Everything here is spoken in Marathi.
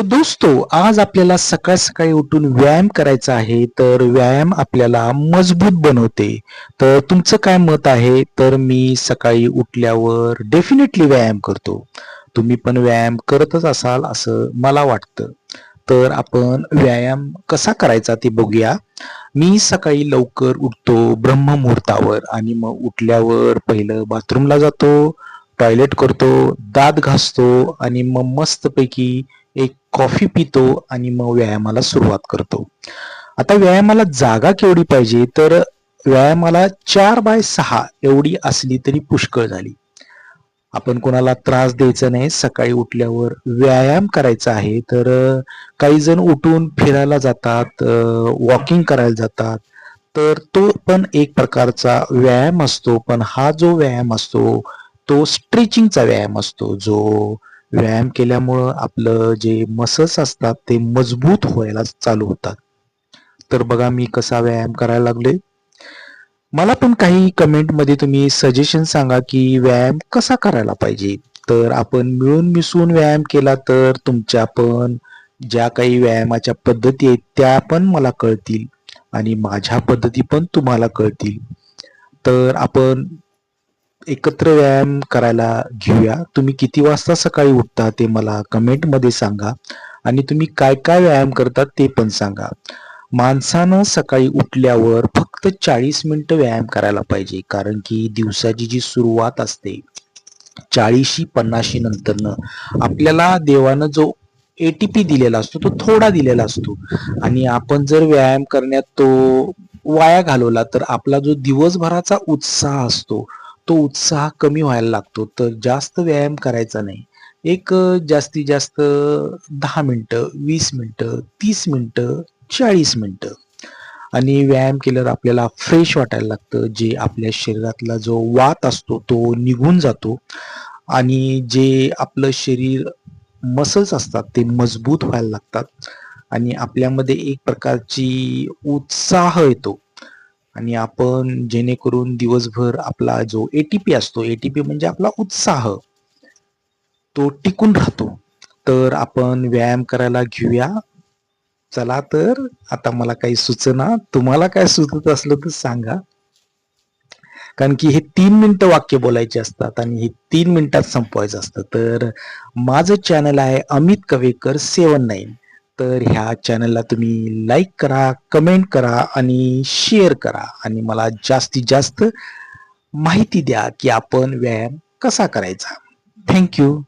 तर दोस्तो हो. आज आपल्याला सकाळ सकाळी उठून व्यायाम करायचा आहे तर व्यायाम आपल्याला मजबूत बनवते. तर तुमचं काय मत आहे? तर मी सकाळी उठल्यावर डेफिनेटली व्यायाम करतो. तुम्ही पण व्यायाम करतच असाल असं मला वाटतं. तर आपण व्यायाम कसा करायचा ते बघूया. मी सकाळी लवकर उठतो ब्रह्ममुहूर्तावर आणि मग उठल्यावर पहिलं बाथरूमला जातो टॉयलेट करतो दात घासतो आणि मग मस्तपैकी एक कॉफी पितो आणि मग व्यायामाला सुरुवात करतो. आता व्यायामाला जागा केवढी पाहिजे? तर व्यायामाला चार बाय सहा एवढी असली तरी पुष्कळ झाली. आपण कोणाला त्रास द्यायचा नाही. सकाळी उठल्यावर व्यायाम करायचा आहे. तर काही जण उठून फिरायला जातात वॉकिंग करायला जातात. तर तो पण एक प्रकारचा व्यायाम असतो. पण हा जो व्यायाम असतो तो स्ट्रेचिंगचा व्यायाम असतो. जो व्यायाम केल्यामुळं आपलं जे मसल्स असतात ते मजबूत व्हायला चालू होतात. तर बघा मी कसा व्यायाम करायला लागले मला पण काही कमेंटमध्ये तुम्ही सजेशन सांगा की व्यायाम कसा करायला पाहिजे. तर आपण मिळून मिसळून व्यायाम केला तर तुमच्या पण ज्या काही व्यायामाच्या पद्धती आहेत त्या पण मला कळतील आणि माझ्या पद्धती पण तुम्हाला कळतील. तर आपण एकत्र व्यायाम करायला घेऊया. तुम्ही किती वाजता सकाळी उठता ते मला कमेंटमध्ये सांगा. आणि तुम्ही काय काय व्यायाम करता ते पण सांगा. माणसानं सकाळी उठल्यावर फक्त चाळीस मिनिटं व्यायाम करायला पाहिजे. कारण की दिवसाची जी सुरुवात असते चाळीशी पन्नाशी नंतरनं आपल्याला देवानं जो एटीपी दिलेला असतो तो थोडा दिलेला असतो. आणि आपण जर व्यायाम करण्यात तो वाया घालवला तर आपला जो दिवसभराचा उत्साह असतो तो उत्साह कमी व्हायला लागतो. तर जास्त व्यायाम करायचा नाही. एक जास्तीत जास्त दहा मिनटं वीस मिनटं तीस मिनटं चाळीस मिनटं. आणि व्यायाम केल्यावर आपल्याला फ्रेश वाटायला लागतं. जे आपल्या शरीरातला जो वात असतो तो निघून जातो. आणि जे आपलं शरीर मसल्स असतात ते मजबूत व्हायला लागतात. आणि आपल्यामध्ये एक प्रकारची उत्साह येतो. आणि आपण जेणेकरून दिवसभर आपला जो एटीपी असतो एटीपी म्हणजे आपला उत्साह तो टिकून राहतो. तर आपण व्यायाम करायला घेऊया. चला तर आता मला काही सुचना तुम्हाला काय सुचत असलं तर सांगा. कारण की हे तीन मिनिटं वाक्य बोलायचे असतात आणि हे तीन मिनिटात संपवायचं असतं. तर माझं चॅनल आहे अमित कवेकर सेवन नाईन. तर ह्या चॅनलला तुम्ही लाईक करा कमेंट करा आणि शेअर करा. आणि मला जास्तीत जास्त माहिती द्या की आपण व्यायाम कसा करायचा. थँक्यू